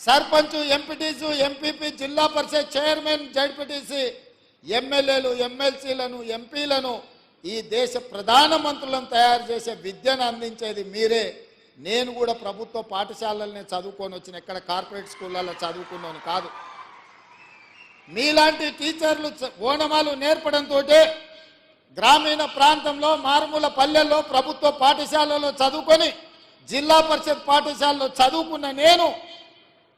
Sarpanch MPTC MPP జిల్లా పరిషత్ chairman ZPTC ఎమ్మెల్యేలు ఎమ్మెల్సీలను ఎంపీలను ఈ దేశ ప్రధానమంత్రులను తయారు చేసే విద్యను అందించేది మీరే. నేను కూడా ప్రభుత్వ పాఠశాలలనే చదువుకొని వచ్చిన ఎక్కడ కార్పొరేట్ స్కూళ్ళల్లో చదువుకున్నాను కాదు. మీలాంటి టీచర్లు ఓనమాలు నేర్పడంతో గ్రామీణ ప్రాంతంలో మారుమూల పల్లెల్లో ప్రభుత్వ పాఠశాలలో చదువుకొని జిల్లా పరిషత్ పాఠశాలలో చదువుకున్న నేను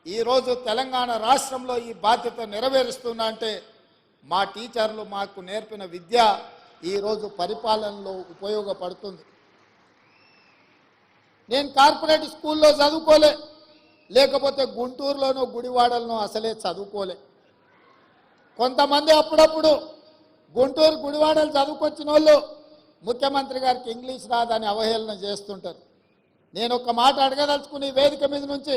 ఈరోజు తెలంగాణ రాష్ట్రంలో ఈ బాధ్యత నెరవేరుస్తున్నా అంటే మా టీచర్లు మాకు నేర్పిన విద్య ఈరోజు పరిపాలనలో ఉపయోగపడుతుంది. నేను కార్పొరేట్ స్కూల్లో చదువుకోలే లేకపోతే గుంటూరులోనో గుడివాడలనో అసలే చదువుకోలే. కొంతమంది అప్పుడప్పుడు గుంటూరు గుడివాడలు చదువుకొచ్చిన వాళ్ళు ముఖ్యమంత్రి గారికి ఇంగ్లీష్ రాదని అవహేళన చేస్తుంటారు. నేను ఒక మాట అడగదలుచుకుని వేదిక మీద నుంచి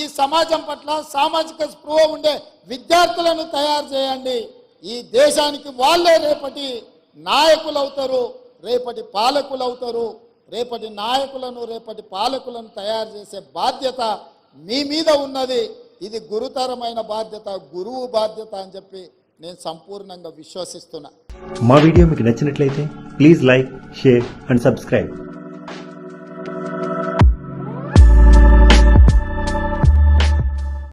ఈ సమాజం పట్ల సామాజిక స్పృహ ఉండే విద్యార్థులను తయారు చేయండి. ఈ దేశానికి వాళ్ళే రేపటి నాయకులు అవుతారు రేపటి పాలకులు అవుతారు రేపటి నాయకులను రేపటి పాలకులను తయారు చేసే బాధ్యత మీ మీద ఉన్నది. ఇది గురుతరమైన బాధ్యత గురువు బాధ్యత అని చెప్పి నేను సంపూర్ణంగా విశ్వసిస్తున్నా. మా వీడియో మీకు నచ్చినట్లయితే please like share and subscribe.